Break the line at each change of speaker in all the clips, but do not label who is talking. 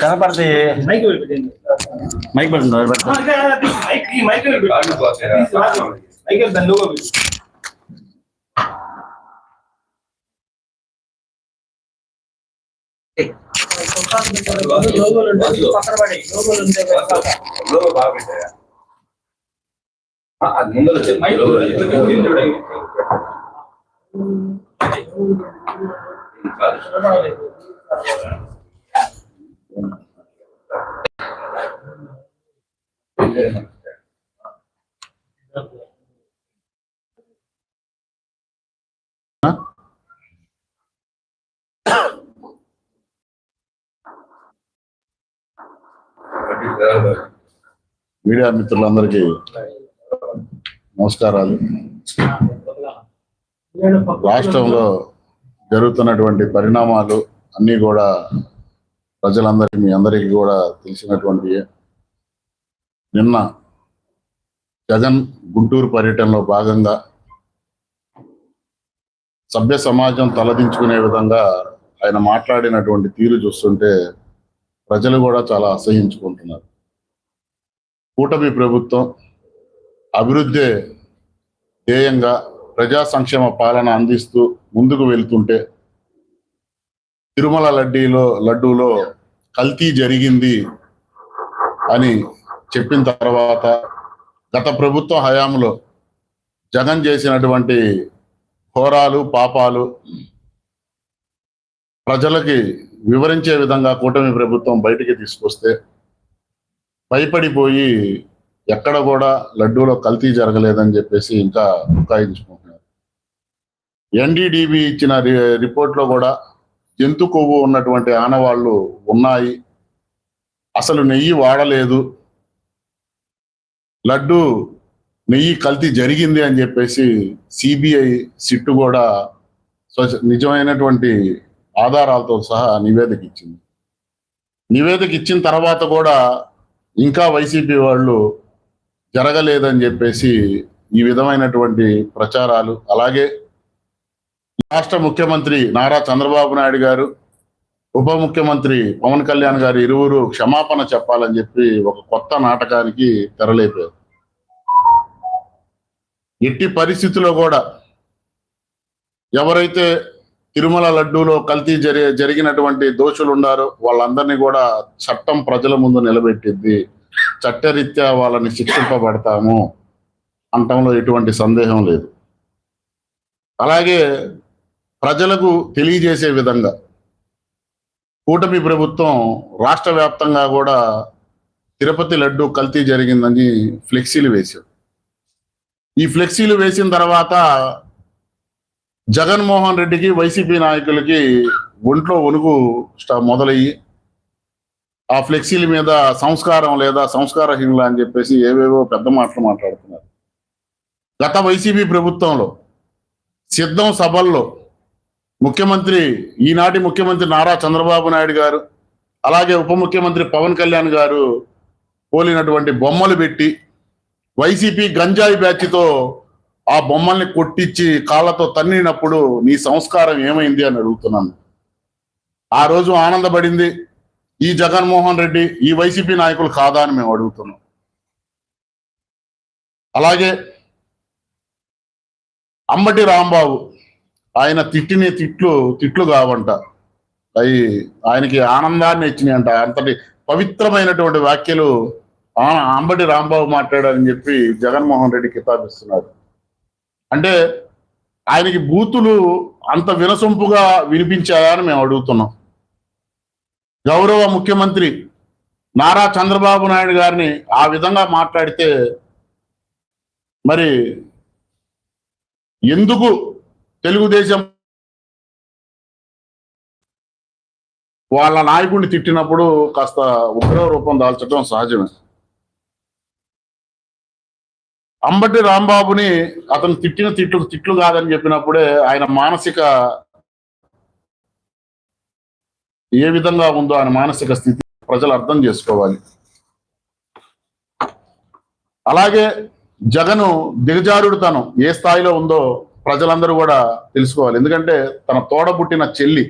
కనపడితే
మైక్ ఎవరు పెట్టండి
మైక్ పడుతుంది ఎవరు పెడతారు?
మైక్ ఈ మైక్ ఎవరు పెట్టు మైక్ ఎవరు దాని లోగో పెట్టు లోగోలు ఉంటే పక్కన పడేయి. లోగోలు ఉంటే
లోగో బాగా పెట్టాయా? అది ముందర చెప్పు.
మైక్
లోగో
ఎవరు
చెప్పు.
పెట్టు? కింద పెట్టు.
మీడియా మిత్రులందరికీ నమస్కారాలు. రాష్ట్రంలో జరుగుతున్నటువంటి పరిణామాలు అన్నీ కూడా ప్రజలందరికీ మీ అందరికీ కూడా తెలిసినటువంటి నిన్న జగన్ గుంటూరు పర్యటనలో భాగంగా సభ్య సమాజం తలదించుకునే విధంగా ఆయన మాట్లాడినటువంటి తీరు చూస్తుంటే ప్రజలు కూడా చాలా అసహించుకుంటున్నారు. కూటమి ప్రభుత్వం అభివృద్ధి ధ్యేయంగా ప్రజా సంక్షేమ పాలన అందిస్తూ ముందుకు వెళ్తుంటే తిరుమల లడ్డీలో లడ్డూలో కల్తీ జరిగింది అని చెప్పిన తర్వాత గత ప్రభుత్వ హయాంలో జగన్ చేసినటువంటి ఘోరాలు పాపాలు ప్రజలకి వివరించే విధంగా కూటమి ప్రభుత్వం బయటికి తీసుకొస్తే భయపడిపోయి ఎక్కడ కూడా లడ్డూలో కల్తీ జరగలేదని చెప్పేసి ఇంకా బుకాయించుకుంటున్నారు ఎన్డీడీబీ ఇచ్చిన రి- రిపోర్ట్లో కూడా జంతు కొవ్వు ఉన్నటువంటి ఆనవాళ్ళు ఉన్నాయి. అసలు నెయ్యి వాడలేదు. లడ్డు నెయ్యి కల్తీ జరిగింది అని చెప్పేసి సిబిఐ సిట్టు కూడా నిజమైనటువంటి ఆధారాలతో సహా నివేదిక ఇచ్చింది నివేదిక ఇచ్చిన తర్వాత కూడా ఇంకా వైసీపీ వాళ్ళు జరగలేదని చెప్పేసి ఈ విధమైనటువంటి ప్రచారాలు అలాగే రాష్ట్ర ముఖ్యమంత్రి నారా చంద్రబాబు నాయుడు గారు ఉప ముఖ్యమంత్రి పవన్ కళ్యాణ్ గారు ఇరువురు క్షమాపణ చెప్పాలని చెప్పి ఒక కొత్త నాటకానికి తెరలేపారు. ఎట్టి పరిస్థితుల్లో కూడా ఎవరైతే తిరుమల లడ్డూలో కల్తీ జరి జరిగినటువంటి దోషులు ఉన్నారు. వాళ్ళందరినీ కూడా చట్టం ప్రజల ముందు నిలబెట్టింది చట్టరీత్యా వాళ్ళని శిక్షింపబడతాము అంటంలో ఎటువంటి సందేహం లేదు. అలాగే ప్రజలకు తెలియజేసే విధంగా కూటమి ప్రభుత్వం రాష్ట్ర వ్యాప్తంగా కూడా తిరుపతి లడ్డు కల్తీ జరిగిందని ఫ్లెక్సీలు వేశారు. ఈ ఫ్లెక్సీలు వేసిన తర్వాత జగన్మోహన్ రెడ్డికి వైసీపీ నాయకులకి ఒంట్లో వణుకు మొదలయ్యి ఆ ఫ్లెక్సీల మీద సంస్కారం లేదా సంస్కారహీనులు అని చెప్పేసి ఏవేవో పెద్ద మాటలు మాట్లాడుతున్నారు. గత వైసీపీ ప్రభుత్వంలో సిద్ధం సభల్లో ముఖ్యమంత్రి ఈనాటి ముఖ్యమంత్రి నారా చంద్రబాబు నాయుడు గారు అలాగే ఉప ముఖ్యమంత్రి పవన్ కళ్యాణ్ గారు పోలినటువంటి బొమ్మలు పెట్టి వైసీపీ గంజాయి బ్యాచ్తో ఆ బొమ్మల్ని కొట్టించి కాళ్ళతో తన్నినప్పుడు నీ సంస్కారం ఏమైంది అని అడుగుతున్నాను. ఆ రోజు ఆనందపడింది. ఈ జగన్మోహన్ రెడ్డి ఈ వైసీపీ నాయకులు కాదా అని మేము అడుగుతున్నాం. అలాగే అంబటి రాంబాబు ఆయన తిట్టిన తిట్లు తిట్లు కావంట. అవి ఆయనకి ఆనందాన్ని ఇచ్చినాయంట. అంతటి పవిత్రమైనటువంటి వ్యాఖ్యలు ఆ- అంబటి రాంబాబు మాట్లాడారని చెప్పి జగన్మోహన్ రెడ్డి కితాబిస్తున్నారు. అంటే ఆయనకి బూతులు అంత వినసొంపుగా వినిపించాయా అని మేము అడుగుతున్నాం. గౌరవ ముఖ్యమంత్రి నారా చంద్రబాబు నాయుడు గారిని ఆ విధంగా మాట్లాడితే మరి ఎందుకు తెలుగుదేశం వాళ్ళ నాయకుడిని తిట్టినప్పుడు కాస్త ఉగ్ర రూపం దాల్చడం సహజమే. అంబటి రాంబాబుని అతను తిట్టిన తిట్లు తిట్లు కాదని చెప్పినప్పుడే ఆయన మానసిక ఏ విధంగా ఉందో ఆయన మానసిక స్థితి ప్రజలు అర్థం చేసుకోవాలి. అలాగే జగను దిగజారుడుతనం ఏ స్థాయిలో ఉందో ప్రజలందరూ కూడా తెలుసుకోవాలి. ఎందుకంటే తన తోడబుట్టిన చెల్లి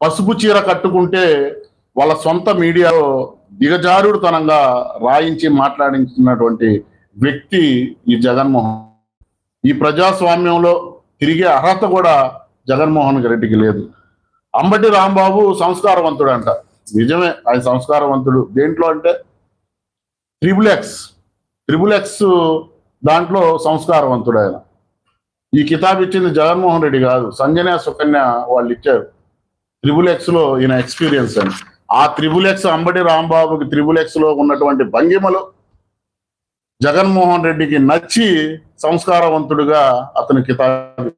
పసుపు చీర కట్టుకుంటే వాళ్ళ సొంత మీడియాలో దిగజారుడుతనంగా రాయించి మాట్లాడించినటువంటి వ్యక్తి ఈ జగన్మోహన్. ఈ ప్రజాస్వామ్యంలో తిరిగే అర్హత కూడా జగన్మోహన్ రెడ్డికి లేదు. అంబటి రాంబాబు సంస్కారవంతుడు అంట నిజమే ఆయన సంస్కారవంతుడు. దేంట్లో అంటే? త్రిబుల్ ఎక్స్ ట్రిబుల్ ఎక్స్ దాంట్లో సంస్కారవంతుడు ఆయన. ఈ కితాబ్ ఇచ్చింది జగన్మోహన్ రెడ్డి కాదు. సంజన సుకన్య వాళ్ళు ఇచ్చారు. త్రిబుల్ ఎక్స్లో ఈయన ఎక్స్పీరియన్స్ అని. ఆ త్రిబుల్ ఎక్స్ అంబటి రాంబాబుకి త్రిబుల్ ఎక్స్లో ఉన్నటువంటి భంగిమలు జగన్మోహన్ రెడ్డికి నచ్చి సంస్కారవంతుడుగా అతని కితాబు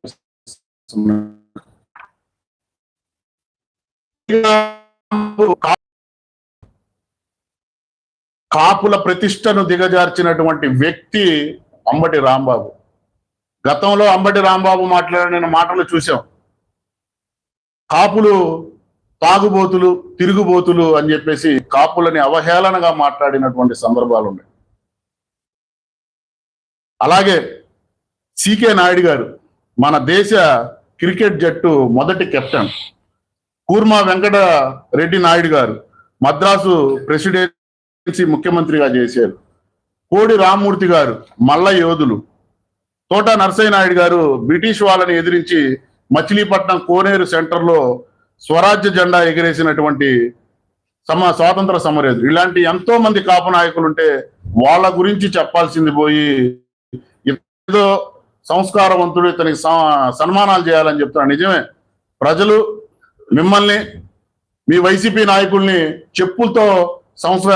కాపుల ప్రతిష్టను దిగజార్చినటువంటి వ్యక్తి అంబటి రాంబాబు. గతంలో అంబటి రాంబాబు మాట్లాడిన మాటలు చూసాం. కాపులు తాగుబోతులు తిరుగుబోతులు అని చెప్పేసి కాపులని అవహేళనగా మాట్లాడినటువంటి సందర్భాలు ఉన్నాయి అలాగే సికే నాయుడు గారు మన దేశ క్రికెట్ జట్టు మొదటి కెప్టెన్. కూర్మా వెంకట రెడ్డి నాయుడు గారు మద్రాసు ప్రెసిడెన్సీ ముఖ్యమంత్రిగా చేశారు. కోడి రామ్మూర్తి గారు మల్ల యోధులు. తోట నరసయ్య నాయుడు గారు బ్రిటిష్ వాళ్ళని ఎదిరించి మచిలీపట్నం కోనేరు సెంటర్లో స్వరాజ్య జెండా ఎగిరేసినటువంటి సమ స్వాతంత్ర సమరయోధులు. ఇలాంటి ఎంతో మంది కాపు నాయకులు ఉంటే వాళ్ళ గురించి చెప్పాల్సింది పోయి ఏదో సంస్కారవంతుడు ఇతనికి సన్మానాలు చేయాలని చెప్తున్నాడు. నిజమే. ప్రజలు మిమ్మల్ని మీ వైసీపీ నాయకుల్ని చెప్పులతో సంస్క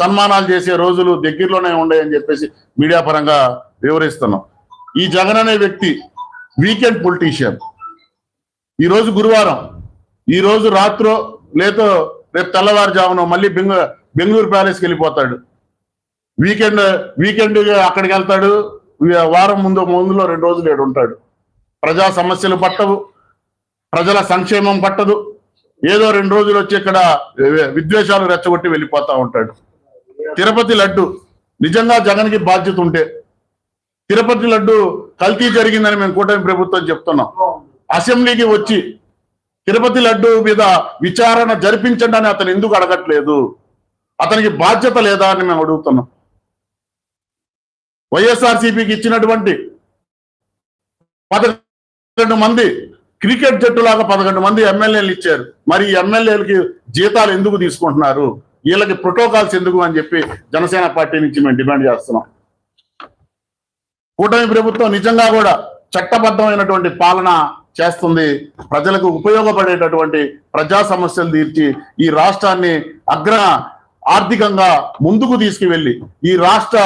సన్మానాలు చేసే రోజులు దగ్గరలోనే ఉన్నాయని చెప్పేసి మీడియా పరంగా వివరిస్తున్నాం. ఈ జగన్ అనే వ్యక్తి వీకెండ్ పొలిటీషియన్. ఈ రోజు గురువారం ఈ రోజు రాత్రో లేదో రేపు తెల్లవారుజామున మళ్ళీ బెంగ బెంగళూరు ప్యాలెస్కి వెళ్ళిపోతాడు. వీకెండ్ వీకెండ్ అక్కడికి వెళ్తాడు. వారం ముందు ముందులో రెండు రోజులు ఏడు ఉంటాడు. ప్రజా సమస్యలు పట్టవు ప్రజల సంక్షేమం పట్టదు. ఏదో రెండు రోజులు వచ్చి ఇక్కడ విద్వేషాలు రెచ్చగొట్టి వెళ్ళిపోతా ఉంటాడు. తిరుపతి లడ్డు నిజంగా జగన్కి బాధ్యత ఉంటే. తిరుపతి లడ్డు కల్తీ జరిగిందని మేము కూటమి ప్రభుత్వం చెప్తున్నాం. అసెంబ్లీకి వచ్చి తిరుపతి లడ్డు మీద విచారణ జరిపించండి అని అతను ఎందుకు అడగట్లేదు? అతనికి బాధ్యత లేదా అని మేము అడుగుతున్నాం. వైఎస్ఆర్సీపీకి ఇచ్చినటువంటి పదకొండు మంది క్రికెట్ జట్టులాగా పదకొండు మంది ఎమ్మెల్యేలు ఇచ్చారు. మరి ఎమ్మెల్యేలకి జీతాలు ఎందుకు తీసుకుంటున్నారు? వీళ్ళకి ప్రోటోకాల్స్ ఎందుకు అని చెప్పి జనసేన పార్టీ నుంచి మేము డిమాండ్ చేస్తున్నాం. కూటమి ప్రభుత్వం నిజంగా కూడా చట్టబద్ధమైనటువంటి పాలన చేస్తుంది. ప్రజలకు ఉపయోగపడేటటువంటి ప్రజా సమస్యలు తీర్చి ఈ రాష్ట్రాన్ని అగ్ర ఆర్థికంగా ముందుకు తీసుకువెళ్ళి ఈ రాష్ట్ర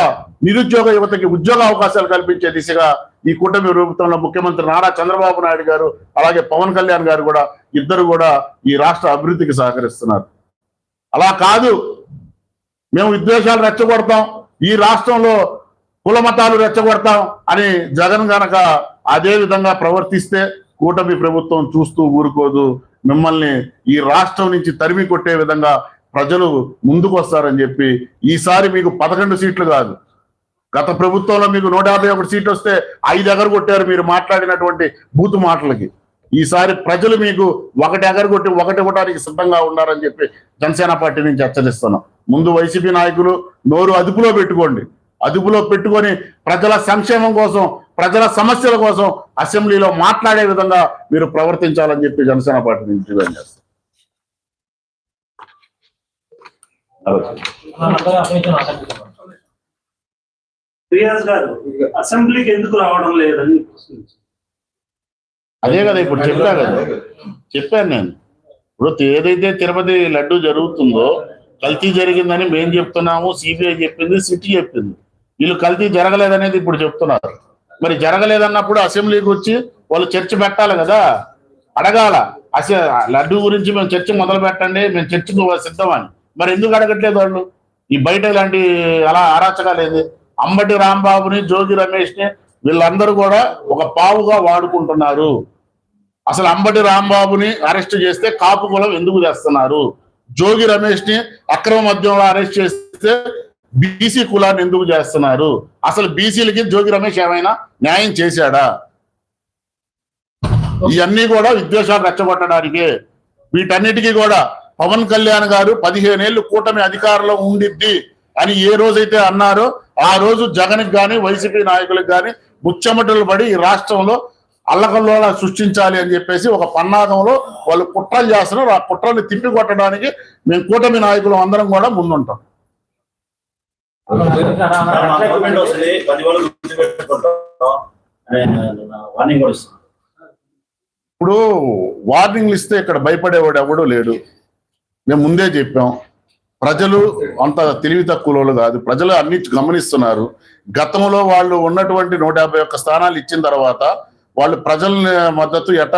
నిరుద్యోగ యువతకి ఉద్యోగ అవకాశాలు కల్పించే దిశగా ఈ కూటమి ప్రభుత్వంలో ముఖ్యమంత్రి నారా చంద్రబాబు నాయుడు గారు అలాగే పవన్ కళ్యాణ్ గారు కూడా ఇద్దరు కూడా ఈ రాష్ట్ర అభివృద్ధికి సహకరిస్తున్నారు. అలా కాదు మేము విద్వేషాలు రెచ్చగొడతాం ఈ రాష్ట్రంలో కుల మతాలు రెచ్చగొడతాం అని జగన్ గనక అదే విధంగా ప్రవర్తిస్తే కూటమి ప్రభుత్వం చూస్తూ ఊరుకోదు. మిమ్మల్ని ఈ రాష్ట్రం నుంచి తరిమి కొట్టే విధంగా ప్రజలు ముందుకు వస్తారని చెప్పి ఈసారి మీకు పదకొండు సీట్లు కాదు. గత ప్రభుత్వంలో మీకు నూట యాభై ఒకటి సీట్లు వస్తే ఐదు ఎగరు కొట్టారు మీరు మాట్లాడినటువంటి బూతు మాటలకి. ఈసారి ప్రజలు మీకు ఒకటి ఎగర కొట్టి ఒకటి ఇవ్వడానికి సిద్ధంగా ఉన్నారని చెప్పి జనసేన పార్టీ నుంచి హెచ్చరిస్తున్నాం. ముందు వైసీపీ నాయకులు నోరు అదుపులో పెట్టుకోండి. అదుపులో పెట్టుకొని ప్రజల సంక్షేమం కోసం ప్రజల సమస్యల కోసం అసెంబ్లీలో మాట్లాడే విధంగా మీరు ప్రవర్తించాలని చెప్పి జనసేన పార్టీ నుంచి డిమాండ్ చేస్తాం
రియాజ్ గారు అసెంబ్లీకి ఎందుకు రావడం లేదని
అదే కదా ఇప్పుడు చెప్పా కదా. చెప్పాను నేను. ఇప్పుడు ఏదైతే తిరుపతి లడ్డు జరుగుతుందో కల్తీ జరిగిందని మేము చెప్తున్నాము సిబిఐ చెప్పింది సిటీ చెప్పింది. వీళ్ళు కల్తీ జరగలేదనేది ఇప్పుడు చెప్తున్నారు. మరి జరగలేదన్నప్పుడు అసెంబ్లీకి వచ్చి వాళ్ళు చర్చ పెట్టాలి కదా. అడగాల. అసె లడ్డు గురించి మేము చర్చ మొదలు పెట్టండి మేము చర్చకు సిద్ధమని మరి ఎందుకు అడగట్లేదు వాళ్ళు? ఈ బయట ఇలాంటి అలా అరాచకాలు అంబటి రాంబాబుని జోగి రమేష్ని వీళ్ళందరూ కూడా ఒక పావుగా వాడుకుంటున్నారు. అసలు అంబటి రాంబాబుని అరెస్ట్ చేస్తే కాపు కులం ఎందుకు చేస్తున్నారు? జోగి రమేష్ని అక్రమ మద్యంలో అరెస్ట్ చేస్తే బీసీ కులాన్ని ఎందుకు చేస్తున్నారు? అసలు బీసీలకి జోగి రమేష్ ఏమైనా న్యాయం చేశాడా? ఇవన్నీ కూడా విద్వేషాలు రెచ్చగొట్టడానికే. వీటన్నిటికీ కూడా పవన్ కళ్యాణ్ గారు పదిహేనేళ్ళు కూటమి అధికారంలో ఉండిద్ది అని ఏ రోజైతే అన్నారో ఆ రోజు జగన్కి గాని వైసీపీ నాయకులకు గాని ముచ్చమటలు పడి ఈ రాష్ట్రంలో అల్లకల్లోలా సృష్టించాలి అని చెప్పేసి ఒక పన్నాగంలో వాళ్ళు కుట్రలు చేస్తున్నారు. ఆ కుట్రల్ని తిప్పి కొట్టడానికి మేము కూటమి నాయకులు అందరం కూడా ముందుంటాం. ఇప్పుడు వార్నింగ్లు ఇస్తే ఇక్కడ భయపడేవాడు ఎవడు లేడు. మేము ముందే చెప్పాం. ప్రజలు అంత తెలివి తక్కువ కాదు. ప్రజలు అన్ని గమనిస్తున్నారు. గతంలో వాళ్ళు ఉన్నటువంటి నూట యాభై ఒక్క స్థానాలు ఇచ్చిన తర్వాత వాళ్ళు ప్రజల మద్దతు ఎట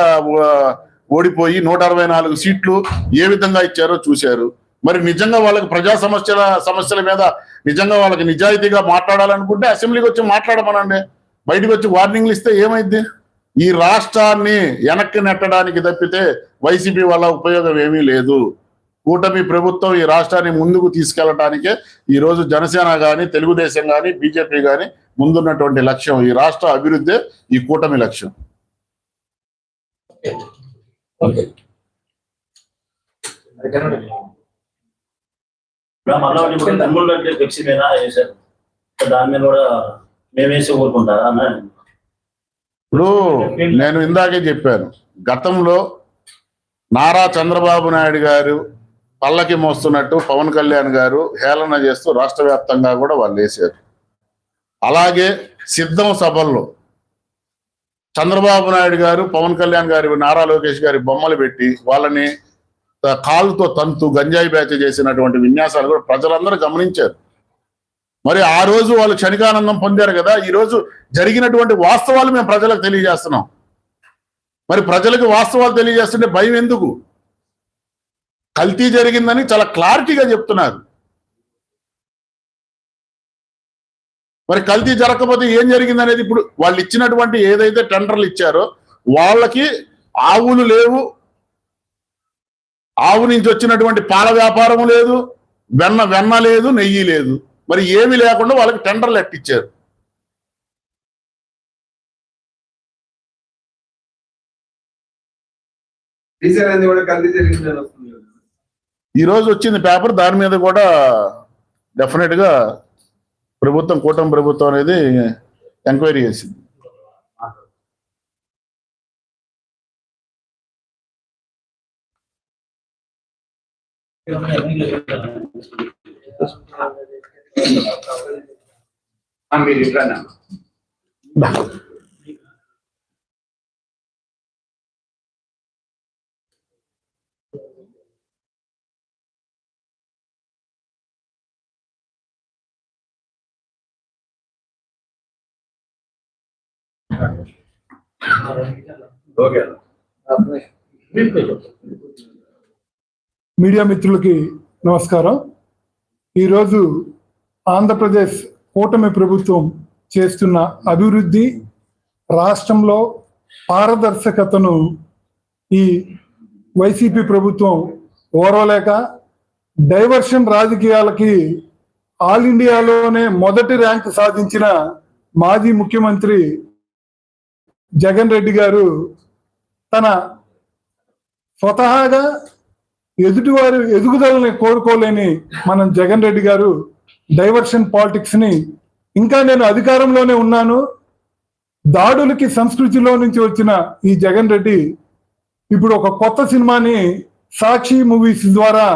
ఓడిపోయి నూట అరవై నాలుగు సీట్లు ఏ విధంగా ఇచ్చారో చూశారు. మరి నిజంగా వాళ్ళకి ప్రజా సమస్యల సమస్యల మీద నిజంగా వాళ్ళకి నిజాయితీగా మాట్లాడాలనుకుంటే అసెంబ్లీకి వచ్చి మాట్లాడమనండి. బయటకు వచ్చి వార్నింగ్లు ఇస్తే ఏమైంది ఈ రాష్ట్రాన్ని వెనక్కి నెట్టడానికి తప్పితే వైసీపీ వల్ల ఉపయోగం ఏమీ లేదు. కూటమి ప్రభుత్వం ఈ రాష్ట్రాన్ని ముందుకు తీసుకెళ్ళడానికే ఈ రోజు జనసేన గాని తెలుగుదేశం గాని బీజేపీ గాని ముందున్నటువంటి లక్ష్యం. ఈ రాష్ట్ర అభివృద్ధి ఈ కూటమి లక్ష్యం.
దాని మీద కూడా ఊరుకుంటారా
ఇప్పుడు నేను ఇందాకే చెప్పాను గతంలో నారా చంద్రబాబు నాయుడు గారు పల్లకి మోస్తున్నట్టు పవన్ కళ్యాణ్ గారు హేళన చేస్తూ రాష్ట్ర వ్యాప్తంగా కూడా వాళ్ళు వేశారు. అలాగే సిద్ధం సభల్లో చంద్రబాబు నాయుడు గారు పవన్ కళ్యాణ్ గారి నారా లోకేష్ గారి బొమ్మలు పెట్టి వాళ్ళని కాలుతో తంతు గంజాయి బ్యాచ్ చేసినటువంటి విన్యాసాలు కూడా ప్రజలందరూ గమనించారు. మరి ఆ రోజు వాళ్ళు క్షణికానందం పొందారు కదా ఈ రోజు జరిగినటువంటి వాస్తవాలు మేము ప్రజలకు తెలియజేస్తున్నాం. మరి ప్రజలకు వాస్తవాలు తెలియజేస్తుంటే భయం ఎందుకు? కల్తీ జరిగిందని చాలా క్లారిటీగా చెప్తున్నారు. మరి కల్తీ జరగకపోతే ఏం జరిగింది అనేది ఇప్పుడు వాళ్ళు ఇచ్చినటువంటి ఏదైతే టెండర్లు ఇచ్చారో వాళ్ళకి ఆవులు లేవు. ఆవు నుంచి వచ్చినటువంటి పాల వ్యాపారం లేదు. వెన్న వెన్న లేదు నెయ్యి లేదు. మరి ఏమి లేకుండా వాళ్ళకి టెండర్లు ఎట్టిచ్చారు
డీజిల్ అనేది కూడా కల్తీ జరిగిందని వస్తుంది కదా.
ఈ రోజు వచ్చింది పేపర్ దాని మీద కూడా డెఫినెట్గా ప్రభుత్వం కూటమి ప్రభుత్వం అనేది ఎంక్వైరీ చేసింది
మీరు
మీడియా మిత్రులకి నమస్కారం. ఈరోజు ఆంధ్రప్రదేశ్ కూటమి ప్రభుత్వం చేస్తున్న అభివృద్ధి రాష్ట్రంలో పారదర్శకతను ఈ వైసీపీ ప్రభుత్వం ఓరవలేక డైవర్షన్ రాజకీయాలకి ఆల్ ఇండియాలోనే మొదటి ర్యాంక్ సాధించిన మాజీ ముఖ్యమంత్రి జగన్ రెడ్డి గారు తన స్వతహాగా ఎదుటివారి ఎదుగుదలని కోరుకోలేని మనం జగన్ రెడ్డి గారు డైవర్షన్ పాలిటిక్స్ని ఇంకా నేను అధికారంలోనే ఉన్నాను. దాడులకి సంస్కృతిలో నుంచి వచ్చిన ఈ జగన్ రెడ్డి ఇప్పుడు ఒక కొత్త సినిమాని సాక్షి మూవీస్ ద్వారా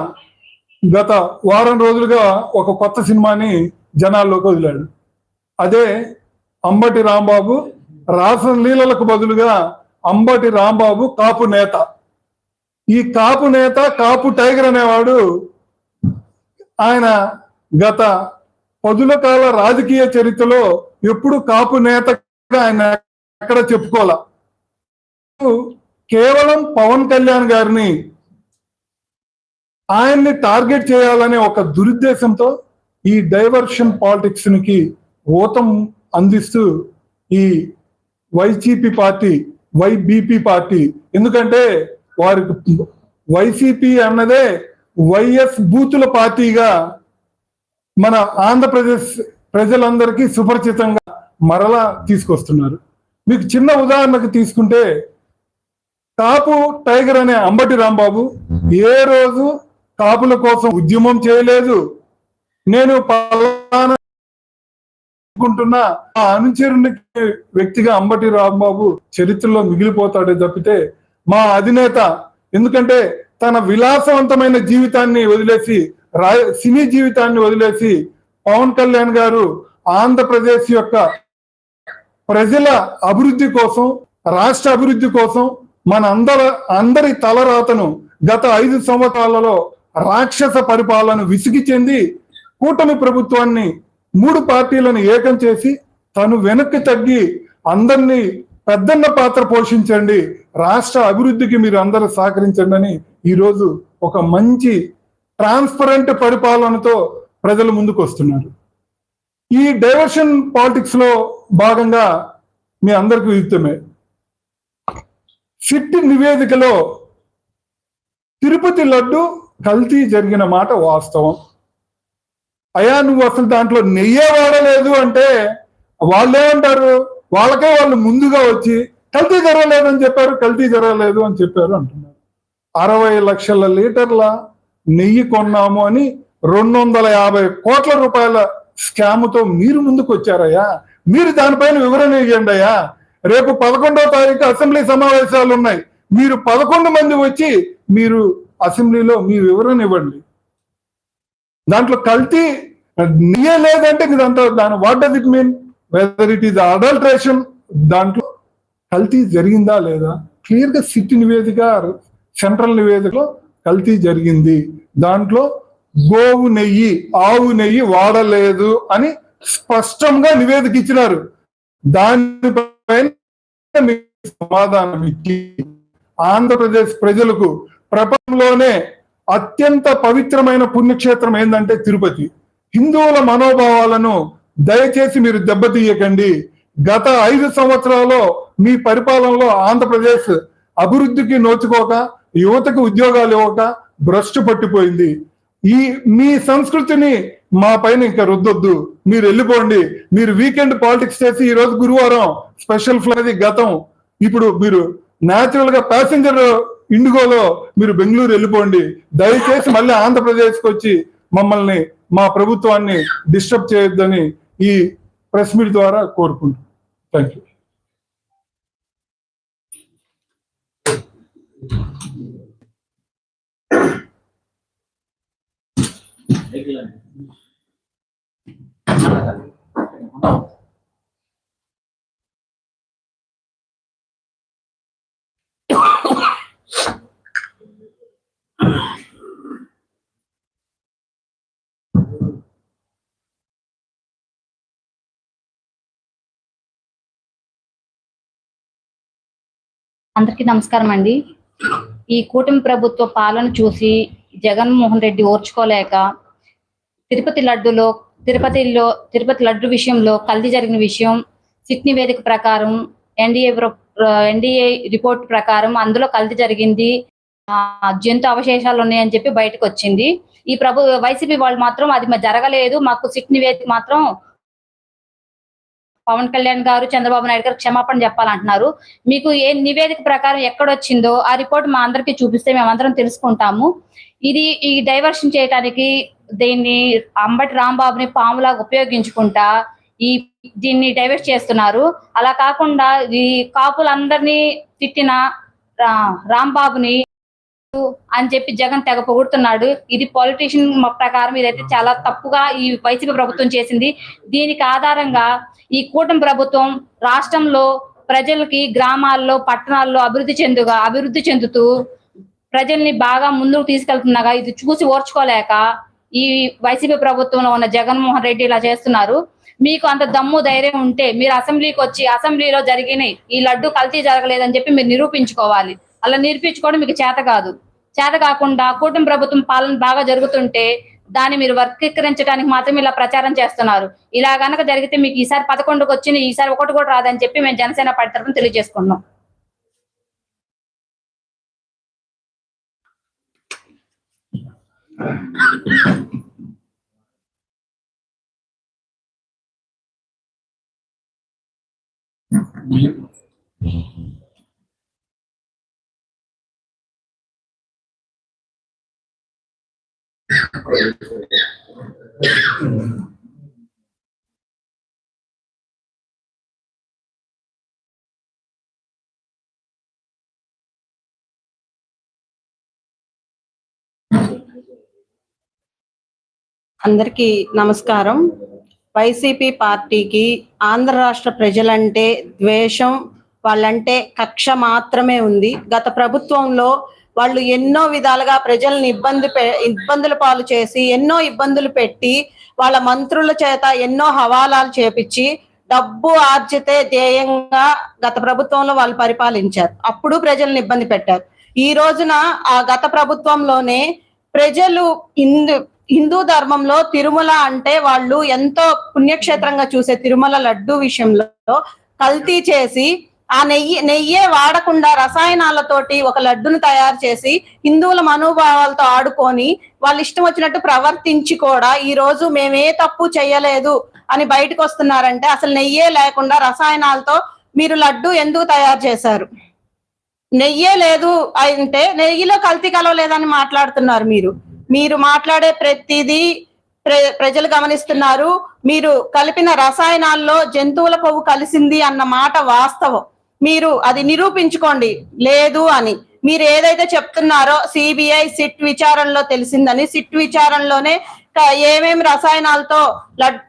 గత వారం రోజులుగా ఒక కొత్త సినిమాని జనాల్లోకి వదిలాడు. అదే అంబటి రాంబాబు రాసిన నీళ్ళలకు బదులుగా అంబటి రాంబాబు కాపు నేత. ఈ కాపు నేత కాపు టైగర్ అనేవాడు ఆయన గత పదుల కాల రాజకీయ చరిత్రలో ఎప్పుడు కాపు నేతగా ఆయన ఎక్కడ చెప్పుకోలే కేవలం పవన్ కళ్యాణ్ గారిని ఆయన్ని టార్గెట్ చేయాలనే ఒక దురుద్దేశంతో ఈ డైవర్షన్ పాలిటిక్స్కి ఊతం అందిస్తూ ఈ వైసీపీ పార్టీ వైబీపీ పార్టీ. ఎందుకంటే వారికి వైసీపీ అన్నదే వైఎస్ బూతుల పార్టీగా మన ఆంధ్రప్రదేశ్ ప్రజలందరికీ సుపరిచితంగా మరలా తీసుకొస్తున్నారు. మీకు చిన్న ఉదాహరణకు తీసుకుంటే కాపు టైగర్ అనే అంబటి రాంబాబు ఏ రోజు కాపుల కోసం ఉద్యమం చేయలేదు. నేను పలానా అనుకుంటున్నా ఆ అనుచరుని వ్యక్తిగా అంబటి రాంబాబు చరిత్రలో మిగిలిపోతాడే తప్పితే మా అధినేత ఎందుకంటే తన విలాసవంతమైన జీవితాన్ని వదిలేసి రా సినీ జీవితాన్ని వదిలేసి పవన్ కళ్యాణ్ గారు ఆంధ్రప్రదేశ్ యొక్క ప్రజల అభివృద్ధి కోసం రాష్ట్ర అభివృద్ధి కోసం మన అందర అందరి తలరాతను గత ఐదు సంవత్సరాలలో రాక్షస పరిపాలన విసిగి చెంది కూటమి ప్రభుత్వాన్ని మూడు పార్టీలను ఏకం చేసి తను వెనక్కి తగ్గి అందరినీ పెద్దన్న పాత్ర పోషించండి రాష్ట్ర అభివృద్ధికి మీరు అందరూ సహకరించండి అని ఈరోజు ఒక మంచి ట్రాన్స్పరెంట్ పరిపాలనతో ప్రజలు ముందుకు వస్తున్నారు ఈ డైవర్షన్ పాలిటిక్స్లో భాగంగా మీ అందరికీ విదితమే. సిట్టి నివేదికలో తిరుపతి లడ్డు కల్తీ జరిగిన మాట వాస్తవం. అయా నువ్వు అసలు దాంట్లో నెయ్యే వాడలేదు అంటే వాళ్ళేమంటారు వాళ్ళకే వాళ్ళు ముందుగా వచ్చి కల్తీ జరగలేదని చెప్పారు కల్తీ జరగలేదు అని చెప్పారు అంటున్నారు. అరవై లక్షల లీటర్ల నెయ్యి కొన్నాము అని రెండు వందల యాభై కోట్ల రూపాయల స్కామ్తో మీరు ముందుకు వచ్చారయ్యా మీరు దానిపైన వివరణ ఇవ్వండి అయ్యా. రేపు పదకొండవ తారీఖు అసెంబ్లీ సమావేశాలు ఉన్నాయి. మీరు పదకొండు మంది వచ్చి మీరు అసెంబ్లీలో మీ వివరణ ఇవ్వండి. దాంట్లో కల్తీ నియ లేదంటే ఇంక దాంట్లో దాని what does it mean whether it is adulteration దాంట్లో కల్తీ జరిగిందా లేదా? క్లియర్గా సిటీ నివేదిక సెంట్రల్ నివేదికలో కల్తీ జరిగింది. దాంట్లో గోవు నెయ్యి ఆవు నెయ్యి వాడలేదు అని స్పష్టంగా నివేదిక ఇచ్చినారు. దానిపైన సమాధానం ఇచ్చి ఆంధ్రప్రదేశ్ ప్రజలకు ప్రపంచంలోనే అత్యంత పవిత్రమైన పుణ్యక్షేత్రం ఏంటంటే తిరుపతి. హిందువుల మనోభావాలను దయచేసి మీరు దెబ్బతీయకండి. గత ఐదు సంవత్సరాల్లో మీ పరిపాలనలో ఆంధ్రప్రదేశ్ అభివృద్ధికి నోచుకోక యువతకు ఉద్యోగాలు ఇవ్వక భ్రష్టు పట్టిపోయింది. ఈ మీ సంస్కృతిని మా పైన ఇంకా రుద్దొద్దు. మీరు వెళ్ళిపోండి. మీరు వీకెండ్ పాలిటిక్స్ చేసి ఈ రోజు గురువారం స్పెషల్ ఫ్లైది గతం. ఇప్పుడు మీరు న్యాచురల్గా ప్యాసింజర్ ఇండిగోలో మీరు బెంగళూరు వెళ్ళిపోండి. దయచేసి మళ్ళీ ఆంధ్రప్రదేశ్కి వచ్చి మమ్మల్ని మా ప్రభుత్వాన్ని డిస్టర్బ్ చేయొద్దని ఈ ప్రెస్ మీట్ ద్వారా కోరుకుంటున్నాను థ్యాంక్ యూ
అందరికీ నమస్కారం అండి ఈ కూటమి ప్రభుత్వ పాలన చూసి జగన్మోహన్ రెడ్డి ఓర్చుకోలేక తిరుపతి లడ్డులో తిరుపతిలో తిరుపతి లడ్డు విషయంలో కల్తీ జరిగిన విషయం సిట్ నివేదిక ప్రకారం ఎన్డీఏ ఎన్డీఏ రిపోర్ట్ ప్రకారం అందులో కల్తీ జరిగింది. జంతు అవశేషాలు ఉన్నాయని చెప్పి బయటకు వచ్చింది ఈ ప్రభు వైసీపీ వాళ్ళు మాత్రం అది జరగలేదు. మాకు సిట్ నివేదిక మాత్రం పవన్ కళ్యాణ్ గారు చంద్రబాబు నాయుడు గారు క్షమాపణ చెప్పాలంటున్నారు. మీకు ఏ నివేదిక ప్రకారం ఎక్కడొచ్చిందో ఆ రిపోర్ట్ మా అందరికి చూపిస్తే మేమందరం తెలుసుకుంటాము. ఇది ఈ డైవర్షన్ చేయడానికి దీన్ని అంబటి రాంబాబుని పాములాగా ఉపయోగించుకుంటా ఈ దీన్ని డైవర్ట్ చేస్తున్నారు. అలా కాకుండా ఈ కాపులందరినీ తిట్టిన రా- రాంబాబుని అని చెప్పి జగన్ తెగ పొగుడుతున్నాడు. ఇది పాలిటీషియన్ ప్రకారం ఇదైతే చాలా తప్పుగా ఈ వైసీపీ ప్రభుత్వం చేసింది. దీనికి ఆధారంగా ఈ కూటమి ప్రభుత్వం రాష్ట్రంలో ప్రజలకి గ్రామాల్లో పట్టణాల్లో అభివృద్ధి చెందుగా అభివృద్ధి చెందుతూ ప్రజల్ని బాగా ముందుకు తీసుకెళ్తుండగా ఇది చూసి ఓర్చుకోలేక ఈ వైసీపీ ప్రభుత్వంలో ఉన్న జగన్మోహన్ రెడ్డి ఇలా చేస్తున్నారు. మీకు అంత దమ్ము ధైర్యం ఉంటే మీరు అసెంబ్లీకి వచ్చి అసెంబ్లీలో జరిగినాయి ఈ లడ్డు కల్తీ జరగలేదని చెప్పి మీరు నిరూపించుకోవాలి. అలా నేర్పించుకోవడం మీకు చేత కాదు. చేత కాకుండా కూటమి ప్రభుత్వం పాలన బాగా జరుగుతుంటే దాన్ని మీరు వర్గీకరించడానికి మాత్రం ఇలా ప్రచారం చేస్తున్నారు. ఇలా గనక జరిగితే మీకు ఈసారి పదకొండుకు వచ్చిన ఈసారి ఒకటి కూడా రాదని చెప్పి మేము జనసేన పార్టీ తరఫున తెలియజేసుకుంటున్నాం.
అందరికీ నమస్కారం. వైసీపీ పార్టీకి ఆంధ్ర రాష్ట్ర ప్రజలంటే ద్వేషం వాళ్ళంటే కక్ష మాత్రమే ఉంది. గత ప్రభుత్వంలో వాళ్ళు ఎన్నో విధాలుగా ప్రజల్ని ఇబ్బంది పె- ఇబ్బందుల పాలు చేసి ఎన్నో ఇబ్బందులు పెట్టి వాళ్ళ మంత్రుల చేత ఎన్నో హవాలాలు చేపించి డబ్బు ఆర్జితే ధ్యేయంగా గత ప్రభుత్వంలో వాళ్ళు పరిపాలించారు. అప్పుడు ప్రజల్ని ఇబ్బంది పెట్టారు. ఈ రోజున ఆ గత ప్రభుత్వంలోనే ప్రజలు హిందూ హిందూ ధర్మంలో తిరుమల అంటే వాళ్ళు ఎంతో పుణ్యక్షేత్రంగా చూసే తిరుమల లడ్డు విషయంలో కల్తీ చేసి ఆ నెయ్యి నెయ్యే వాడకుండా రసాయనాలతోటి ఒక లడ్డును తయారు చేసి హిందువుల మనోభావాలతో ఆడుకొని వాళ్ళు ఇష్టం వచ్చినట్టు ప్రవర్తించి కూడా ఈ రోజు మేమే తప్పు చేయలేదు అని బయటకు వస్తున్నారంటే అసలు నెయ్యే లేకుండా రసాయనాలతో మీరు లడ్డు ఎందుకు తయారు చేశారు? నెయ్యే లేదు అంటే నెయ్యిలో కల్తీ కలవలేదని మాట్లాడుతున్నారు మీరు. మీరు మాట్లాడే ప్రతిదీ ప్ర- ప్రజలు గమనిస్తున్నారు. మీరు కలిపిన రసాయనాల్లో జంతువుల కొవ్వు కలిసింది అన్న మాట వాస్తవం. మీరు అది నిరూపించుకోండి. లేదు అని. మీరు ఏదైతే చెప్తున్నారో సిబిఐ సిట్ విచారణలో తెలిసిందని. సిట్ విచారణలోనే ఏమేమి రసాయనాలతో లడ్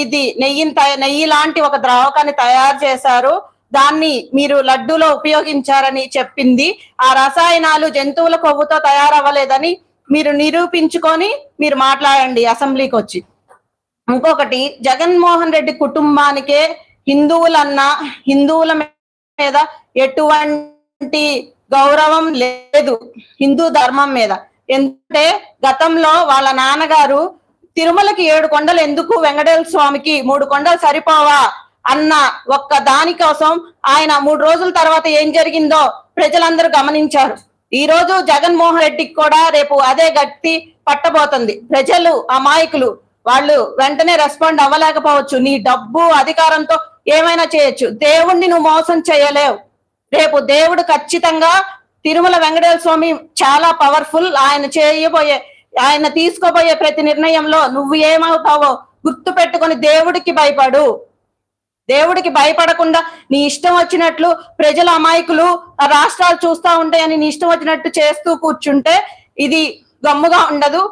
ఇది నెయ్యిని నెయ్యి లాంటి ఒక ద్రావకాన్ని తయారు చేశారు. దాన్ని మీరు లడ్డూలో ఉపయోగించారని చెప్పింది. ఆ రసాయనాలు జంతువుల కొవ్వుతో తయారవ్వలేదని మీరు నిరూపించుకొని మీరు మాట్లాడండి అసెంబ్లీకి వచ్చి ఇంకొకటి జగన్మోహన్ రెడ్డి కుటుంబానికే హిందువులన్నా హిందువుల మీద ఎటువంటి గౌరవం లేదు హిందూ ధర్మం మీద. ఎందుకంటే గతంలో వాళ్ళ నాన్నగారు తిరుమలకి ఏడు కొండలు ఎందుకు వెంకటేశ్వర స్వామికి మూడు కొండలు సరిపోవా అన్న ఒక్క దానికోసం ఆయన మూడు రోజుల తర్వాత ఏం జరిగిందో ప్రజలందరూ గమనించారు. ఈ రోజు జగన్మోహన్ రెడ్డికి కూడా రేపు అదే గట్టి పట్టబోతుంది. ప్రజలు అమాయకులు వాళ్ళు వెంటనే రెస్పాండ్ అవ్వలేకపోవచ్చు. నీ డబ్బు అధికారంతో ఏమైనా చేయొచ్చు. దేవుణ్ణి నువ్వు మోసం చేయలేవు. రేపు దేవుడు ఖచ్చితంగా తిరుమల వెంకటేశ్వర స్వామి చాలా పవర్ఫుల్ ఆయన చేయబోయే ఆయన తీసుకోబోయే ప్రతి నిర్ణయంలో నువ్వు ఏమవుతావో గుర్తు పెట్టుకొని దేవుడికి భయపడు. దేవుడికి భయపడకుండా నీ ఇష్టం వచ్చినట్లు ప్రజల అమాయకులు రాష్ట్రాలు చూస్తా ఉంటాయని నీ ఇష్టం వచ్చినట్టు చేస్తూ కూర్చుంటే ఇది గమ్ముగా ఉండదు.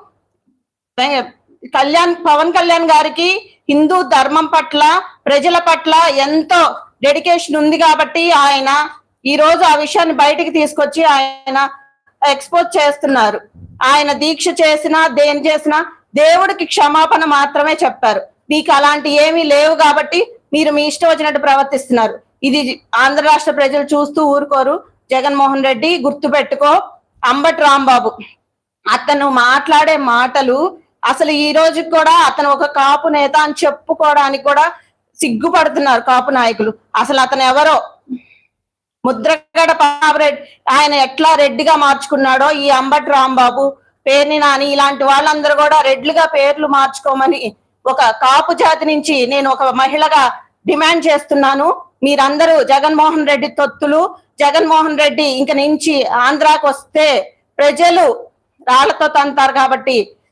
కళ్యాణ్ పవన్ కళ్యాణ్ గారికి హిందూ ధర్మం పట్ల ప్రజల పట్ల ఎంతో డెడికేషన్ ఉంది కాబట్టి ఆయన ఈ రోజు ఆ విషయాన్ని బయటికి తీసుకొచ్చి ఆయన ఎక్స్పోజ్ చేస్తున్నారు. ఆయన దీక్ష చేసినా దేని చేసినా దేవుడికి క్షమాపణ మాత్రమే చెప్పారు. మీకు అలాంటి ఏమీ లేవు కాబట్టి మీరు మీ ఇష్టం వచ్చినట్టు ప్రవర్తిస్తున్నారు. ఇది ఆంధ్ర రాష్ట్ర ప్రజలు చూస్తూ ఊరుకోరు. జగన్మోహన్ రెడ్డి గుర్తు పెట్టుకో అంబట్ రాంబాబు అతను మాట్లాడే మాటలు అసలు ఈ రోజు కూడా అతను ఒక కాపు నేత అని చెప్పుకోవడానికి కూడా సిగ్గుపడుతున్నారు కాపు నాయకులు. అసలు అతను ఎవరో? ముద్రగడ పాపరెడ్డి. ఆయన ఎట్లా రెడ్డిగా మార్చుకున్నాడో? ఈ అంబటి రాంబాబు పేర్ని నాని ఇలాంటి వాళ్ళందరూ కూడా రెడ్లుగా పేర్లు మార్చుకోమని ఒక కాపు జాతి నుంచి నేను ఒక మహిళగా డిమాండ్ చేస్తున్నాను. మీరందరూ జగన్మోహన్ రెడ్డి తొత్తులు. జగన్మోహన్ రెడ్డి ఇంక నుంచి ఆంధ్రాకు వస్తే ప్రజలు రాళ్ళతో తంతారు కాబట్టి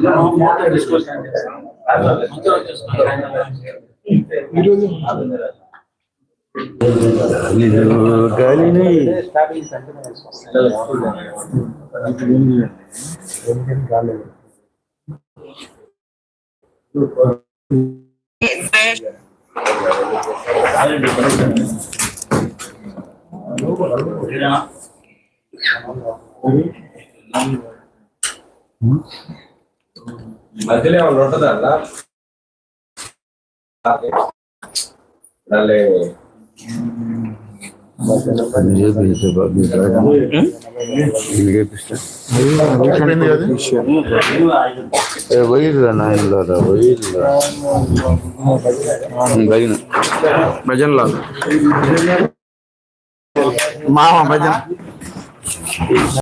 No,
more than discussion. గాలి
Thank you.
మధ్యలో
కదా
ఏమీ ఆగండి.
భజన మామ భజన